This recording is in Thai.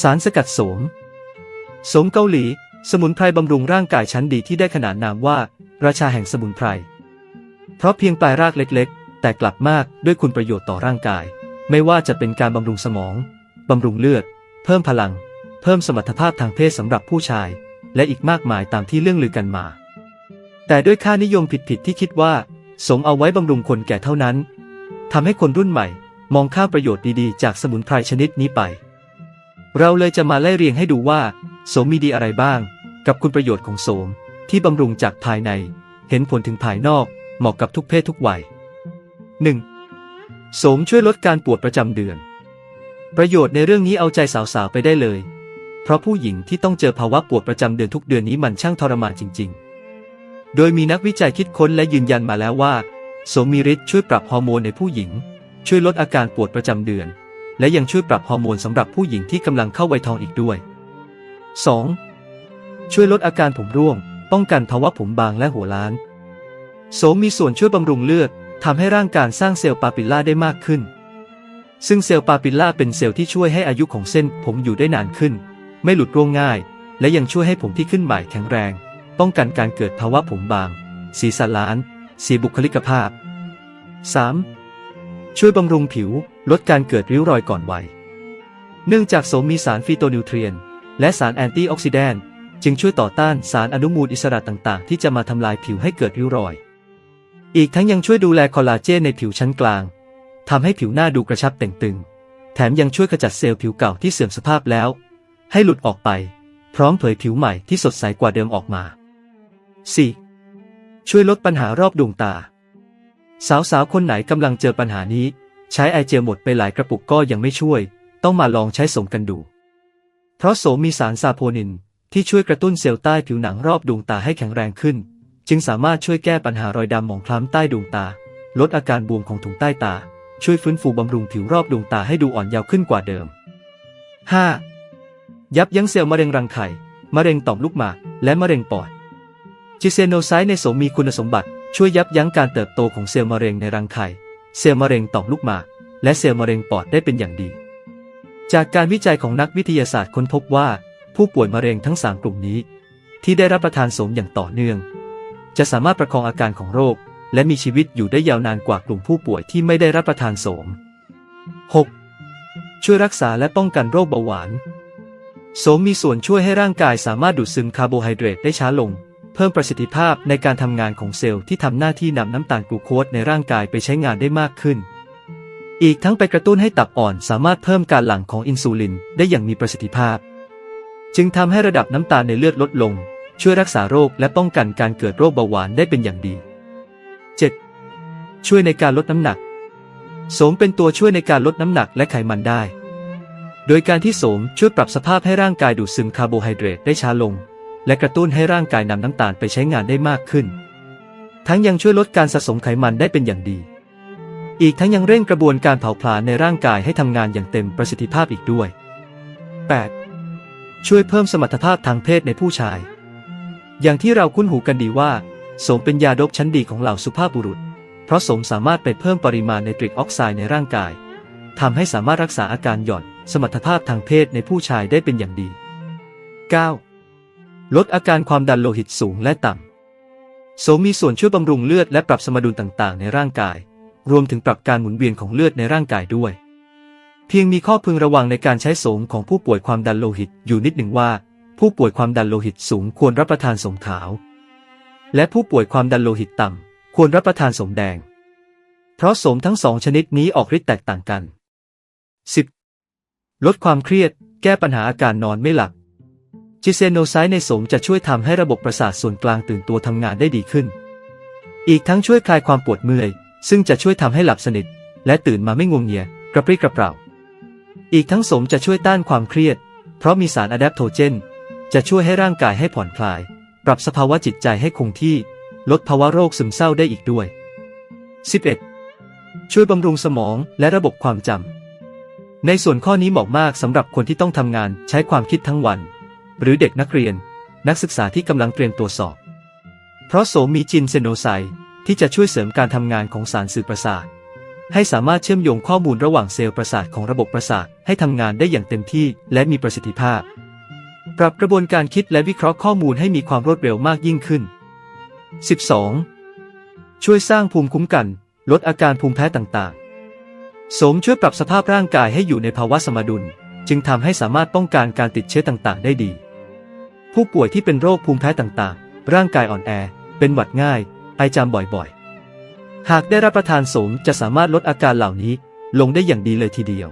สารสกัดโสม โสมเกาหลี สมุนไพรบำรุงร่างกายชั้นดีที่ได้ขนานนามว่า ราชาแห่งสมุนไพร เพราะเพียงปลายรากเล็กๆ แต่กลับมากด้วยคุณประโยชน์ต่อร่างกาย ไม่ว่าจะเป็นการบำรุงสมอง บำรุงเลือด เพิ่มพลัง เพิ่มสมรรถภาพทางเพศสำหรับผู้ชาย และอีกมากมายตามที่เรื่องลือกันมา แต่ด้วยค่านิยมผิดๆที่คิดว่า สมเอาไว้บำรุงคนแก่เท่านั้นทำให้คนรุ่นใหม่ มองข้ามประโยชน์ดีๆ จากสมุนไพรชนิดนี้ไป เราเลยจะมาไล่เรียงให้ดูว่า โสมมีดีอะไรบ้าง กับคุณประโยชน์ของโสม ที่บำรุงจากภายใน เห็นผลถึงภายนอก เหมาะกับทุกเพศทุกวัย 1. โสมช่วยลดการปวดประจำเดือน ประโยชน์ในเรื่องนี้เอาใจสาวๆไปได้เลย เพราะผู้หญิงที่ต้องเจอภาวะปวดประจำเดือนทุกเดือนนี้มันช่างทรมานจริง ๆ โดยมีนักวิจัยคิดค้นและยืนยันมาแล้วว่าโสมมีฤทธิ์ช่วยปรับฮอร์โมนในผู้หญิง ช่วยลดอาการปวดประจำเดือน และยังช่วยปรับฮอร์โมนสำหรับผู้หญิงที่กำลังเข้าวัยทองอีกด้วย 2. ช่วยลดอาการผมร่วง ป้องกันภาวะผมบางและหัวล้าน โสมมีส่วนช่วยบำรุงเลือดทำให้ร่างกายสร้างเซลล์ปาปิลล่าได้มากขึ้น ซึ่งเซลล์ปาปิลล่าเป็นเซลล์ที่ช่วยให้อายุของเส้นผมอยู่ได้นานขึ้น ไม่หลุดร่วงง่าย และยังช่วยให้ผมที่ขึ้นใหม่แข็งแรง ป้องกันการเกิดภาวะผมบาง สีสันล้าน สีบุคลิกภาพ 3. ช่วยบำรุงผิว ลดการเกิดริ้วรอยก่อนวัย เนื่องจากโสมมีสารฟีโตนิวเทรียน และสารแอนตี้ออกซิแดนต์จึงช่วยต่อต้านสารอนุมูลอิสระต่าง ๆ ที่จะมาทำลายผิวให้เกิดริ้วรอย อีกทั้งยังช่วยดูแลคอลลาเจนในผิวชั้นกลางทำให้ผิวหน้าดูกระชับเต่งตึง แถมยังช่วยขจัดเซลล์ผิวเก่าที่เสื่อมสภาพแล้ว ให้หลุดออกไป พร้อมเผยผิวใหม่ที่สดใสกว่าเดิมออกมา 4. ช่วยลดปัญหารอบดวงตา สาวๆคนไหนกำลังเจอปัญหานี้ ใช้ไอเจลหมดไปหลายกระปุกก็ยังไม่ช่วย ต้องมาลองใช้สมกันดู เพราะโสมมีสารซาโพนิน ที่ช่วยกระตุ้นเซลล์ใต้ผิวหนังรอบดวงตาให้แข็งแรงขึ้น จึงสามารถช่วยแก้ปัญหารอยดำหมองคล้ำใต้ดวงตา ลดอาการบวมของถุงใต้ตา ช่วยฟื้นฟูบำรุงผิวรอบดวงตาให้ดูอ่อนเยาว์ขึ้นกว่าเดิม 5. ยับยั้งเซลล์มะเร็งรังไข่มะเร็งต่อมลูกหมากและมะเร็งปอดจิเซโนไซต์ในโสมมีคุณสมบัติ ช่วยยับยั้งการเติบโตของเซลล์มะเร็งในรังไข่ เซลล์มะเร็งต่อมลูกหมาก และเซลล์มะเร็งปอดได้เป็นอย่างดี จากการวิจัยของนักวิทยาศาสตร์ค้นพบว่า ผู้ป่วยมะเร็งทั้ง 3 กลุ่มนี้ ที่ได้รับประทานโสมอย่างต่อเนื่อง จะสามารถประคองอาการของโรค และมีชีวิตอยู่ได้ยาวนานกว่ากลุ่มผู้ป่วยที่ไม่ได้รับประทานโสม 6. ช่วยรักษาและป้องกันโรคเบาหวานโสมมีส่วนช่วยให้ร่างกายสามารถดูดซึมคาร์โบไฮเดรตได้ช้าลง เพิ่มประสิทธิภาพในการทำงานของเซลล์ที่ทำหน้าที่นำน้ำตาลกลูโคสในร่างกายไปใช้งานได้มากขึ้น อีกทั้งไปกระตุ้นให้ตับอ่อนสามารถเพิ่มการหลั่งของอินซูลินได้อย่างมีประสิทธิภาพ จึงทำให้ระดับน้ำตาลในเลือดลดลง ช่วยรักษาโรคและป้องกันการเกิดโรคเบาหวานได้เป็นอย่างดี 7. ช่วยในการลดน้ำหนัก โสมเป็นตัวช่วยในการลดน้ำหนักและไขมันได้ โดยการที่โสมช่วยปรับสภาพให้ร่างกายดูดซึมคาร์โบไฮเดรตได้ช้าลง และกระตุ้นให้ร่างกายนำน้ำตาลไปใช้งานได้มากขึ้น ทั้งยังช่วยลดการสะสมไขมันได้เป็นอย่างดี อีกทั้งยังเร่งกระบวนการเผาผลาญในร่างกายให้ทำงานอย่างเต็มประสิทธิภาพอีกด้วย 8. ช่วยเพิ่มสมรรถภาพทางเพศในผู้ชาย อย่างที่เราคุ้นหูกันดีว่าโสมเป็นยาดบชั้นดีของเหล่าสุภาพบุรุษ เพราะโสมสามารถไปเพิ่มปริมาณไนตริกออกไซด์ในร่างกายทำให้สามารถรักษาอาการหย่อน สมรรถภาพทางเพศในผู้ชายได้เป็นอย่างดี 9. ลดอาการความดันโลหิตสูงและต่ำ โสมมีส่วนช่วยบำรุงเลือดและปรับสมดุลต่างๆ ในร่างกาย รวมถึงปรับการหมุนเวียนของเลือดในร่างกายด้วย เพียงมีข้อพึงระวังในการใช้โสมของผู้ป่วยความดันโลหิตอยู่นิดหนึ่งว่า ผู้ป่วยความดันโลหิตสูงควรรับประทานสมขาว และผู้ป่วยความดันโลหิตต่ำควรรับประทานสมแดง เพราะโสมทั้งสองชนิดนี้ออกฤทธิ์แตกต่างกัน 10. ลดความเครียด แก้ปัญหาอาการนอนไม่หลับ จิเซโนไซต์ในสมจะช่วยทำให้ระบบประสาทส่วนกลางตื่นตัวทำงานได้ดีขึ้น อีกทั้งช่วยคลายความปวดเมื่อย ซึ่งจะช่วยทำให้หลับสนิท และตื่นมาไม่งวงเงีย กระปรี้กระเปร่า อีกทั้งสมจะช่วยต้านความเครียด เพราะมีสารอะแดปโทเจน จะช่วยให้ร่างกายให้ผ่อนคลาย ปรับสภาวะจิตใจให้คงที่ ลดภาวะโรคซึมเศร้าได้อีกด้วย 11. ช่วยบำรุงสมองและระบบความจำในส่วนข้อนี้เหมาะมากสำหรับคนที่ต้องทำงานใช้ความคิดทั้งวัน หรือเด็กนักเรียน นักศึกษาที่กำลังเตรียมตัวสอบ เพราะโสมมีจินเซโนไซที่จะช่วยเสริมการทำงานของสารสื่อประสาท ให้สามารถเชื่อมโยงข้อมูลระหว่างเซลล์ประสาทของระบบประสาทให้ทำงานได้อย่างเต็มที่และมีประสิทธิภาพ ปรับกระบวนการคิดและวิเคราะห์ข้อมูลให้มีความรวดเร็วมากยิ่งขึ้น 12. ช่วยสร้างภูมิคุ้มกัน ลดอาการภูมิแพ้ต่างๆ โสมช่วยปรับสภาพร่างกายให้อยู่ในภาวะสมดุล จึงทำให้สามารถป้องกันการติดเชื้อต่างๆ ได้ดี ผู้ป่วยที่เป็นโรคภูมิแพ้ต่างๆ ร่างกายอ่อนแอ เป็นหวัดง่าย ไอจามบ่อยๆ หากได้รับประทานสมจะสามารถลดอาการเหล่านี้ลงได้อย่างดีเลยทีเดียว